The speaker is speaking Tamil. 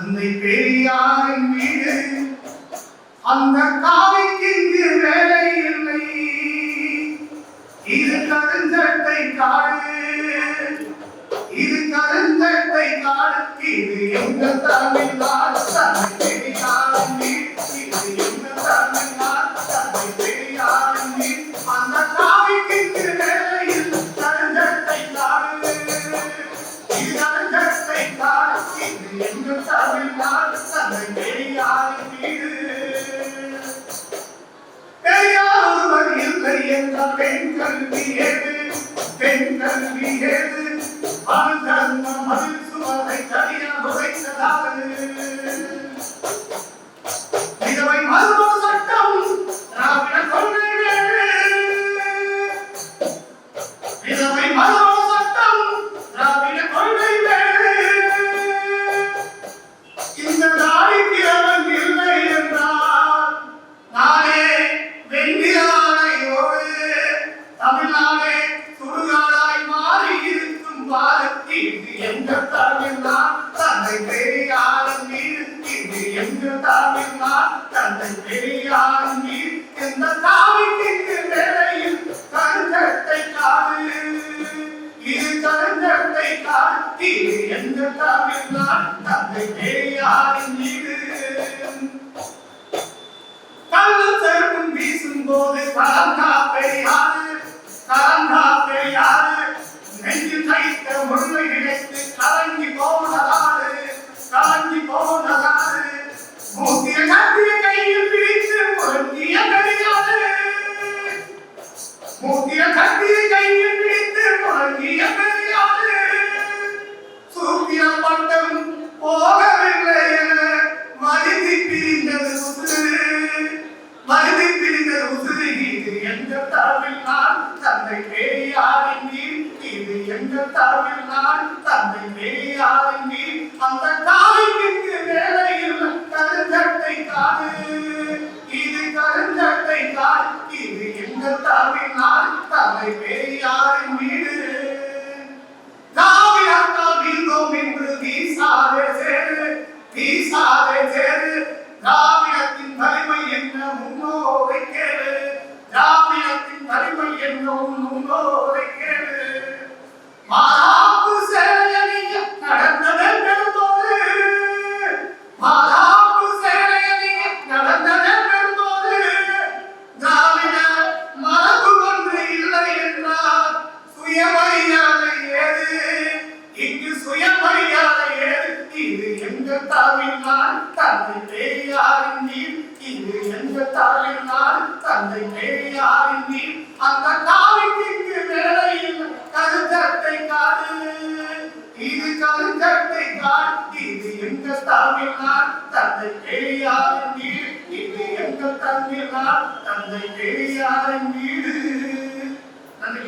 தந்தை பெரியாரின் வீடு. அந்த காவிக்கு இங்கு வேலை இல்லை. இது கருஞ்சட்டை காடு. இது கருஞ்சட்டை காடு. இது எங்க தமிழ்நாடு பெண்கள் என்ற பெண் கல்வி ஏது பெண் ஏது வாழ்ந்த எங்கு தமிழ்நாள் தந்தை பெரியார் நீர் எந்த காவிக்கு வேலையில் கருஞ்சட்டை காடு இது கருஞ்சட்டை காடு இது எங்க தந்தை செருப்பும் வீசும் போது கலந்தா பெரியாது. கலந்தா தமிழ்நாள் தந்தை பெரியாரின் நீர் இது எங்கள் தரவில் நான் தந்தை பெரியாரின் நீர் தந்தை பெரியாரின் நீர் அந்த காவிக்கு வேலையில் கருஞ்சட்டை காடு இது கருஞ்சட்டை எங்க தமிழ்நாடு தந்தை பெரியாரின் நீர் இது எங்க தமிழ்நாடு தந்தை பெரியாரின் வீடு. நன்றி